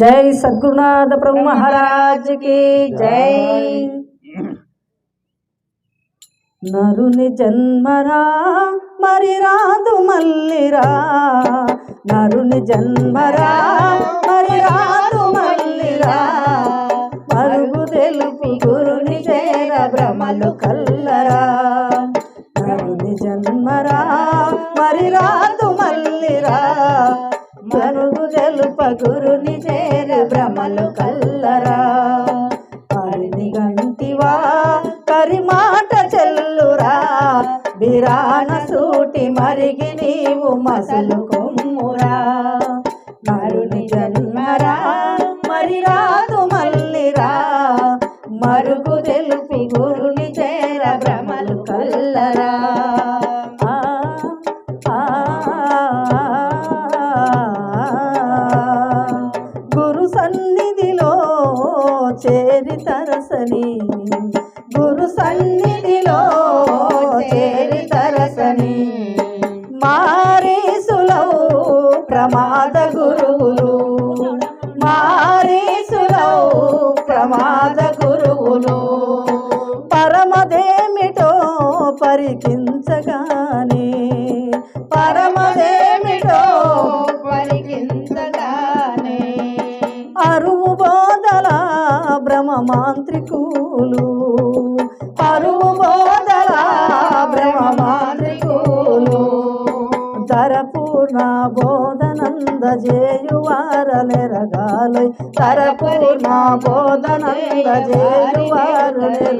జై సద్గురునాథ ప్రభు మహారాజ్కి జై. నరుని జన్మరా మరి రాదు మల్లిరా నరుని జన్మరా మరి రాదు మల్లిరా మరుగు తెలుపు గురుని చేర భ్రమలు కల్లరా. నరుని జన్మరా మరి రాదు మల్లిరా మరు తెలుప గురుని చేర భ్రమలు కల్లరా. పరిని గంటివా కరిమాట చెల్లురా. బిరాణ సూటి మరిగి నీవు మసలు కొమ్మురా. మరుని జన్మరా మరి రాదు మల్లిరా మరుగు చేరి తరసని గురు సన్నిధిలో చేరి తరసని మారేసులో ప్రమాద గురువులు. మారేసులో ప్రమాద గురువులు. పరమదేమిటో పరికించగానే పరమదేమిటో భ్రమ మాంత్రికులు పరువు బోధల భ్రమ మాంత్రికులు తరపూర్ణ బోధనంద జేయువారలెరగాలై తరపూర్ణ బోధనంద జేయువారలెరగాలై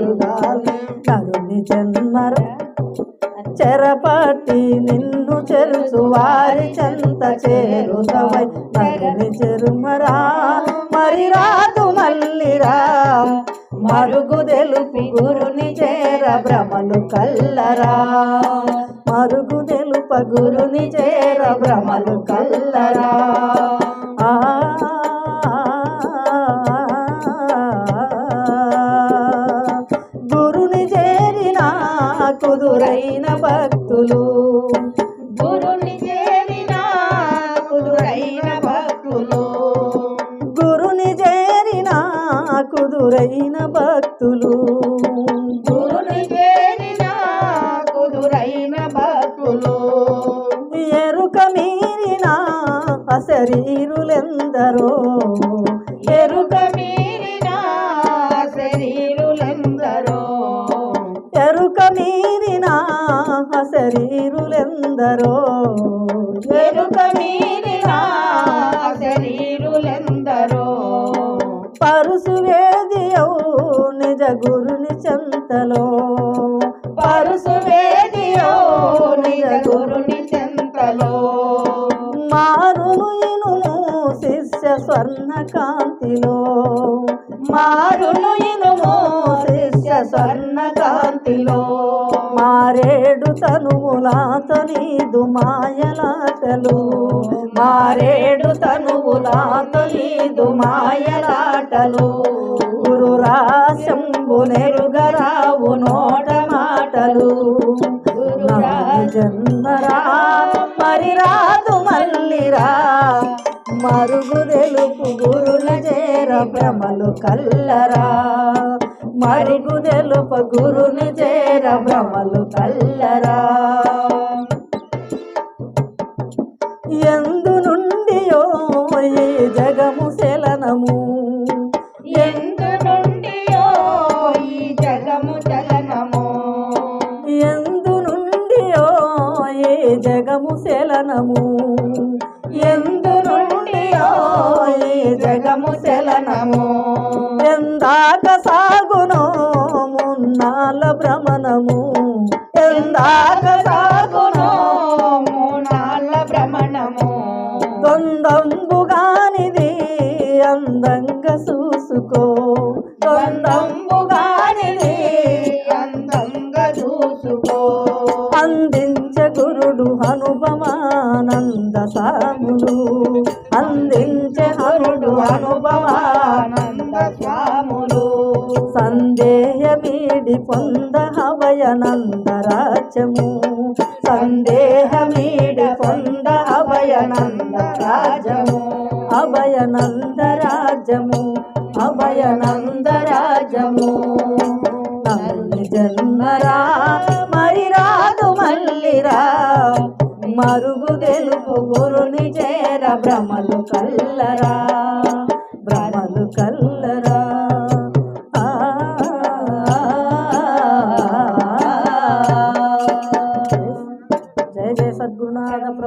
నరుని జన్మర చెరపట్టి నిన్ను చెరుచు వారి చెంత చేరుతవై. నరుని చెరుమరా మరి రాదు మల్లిరా. మరుగు తెలుపు గురుని చేర భ్రమలు కల్లరా. మరుగు తెలుప గురుని చేర భ్రమలు కల్లరా. గురుని చేరిన కుదురైన భక్తులు. ఎరుక మీరిన అశరీరులెందరో ఎరుక మీరిన శరీరులెందరో. ఎరుక మీరిన అశరీరులెందరో ఎరుక మీరిన చెంతలో పరుసు వేదియో నిజ గురుని చెంతలో. మారును ఇనుము శిష్య స్వర్ణ కాంతిలో. మారును ఇనుము శిష్య స్వర్ణ కాంతిలో. మారేడు తనువులాత నీదు మాయలాటలు. మారేడు తనువులాత నీదు మాయలాటలు. గురు రాశంబు నెరుగరావు నోట మాటలు. జన్మరా మరి రాదు మల్లిరా. మరుగు తెలుపు గురుల చేర భ్రమలు కల్లరా. మరుగు తెలుపు గురుని చేర భ్రమలు కల్లరా. ఎందు నుండియో ఈ జగము శలనము. శలనము ఎందు నుండి ఈ జగము చలనము. ఎందాక సాగును మున్నాల భ్రమణము. ఎందాక సాగును మున్నాల భ్రమణము. దొందంబుగానిది అందంగా చూసుకో. బంధంబుగానిది పొంద హవయనంద సందేహమీడ పొంద హవయనంద అభయనందరాజము అభయనందరాజము నల్లి జన్మరా మరి రాదు మల్లిరా. మరుగు తెలుపు గురుని చేర భ్రమలు కల్లరా.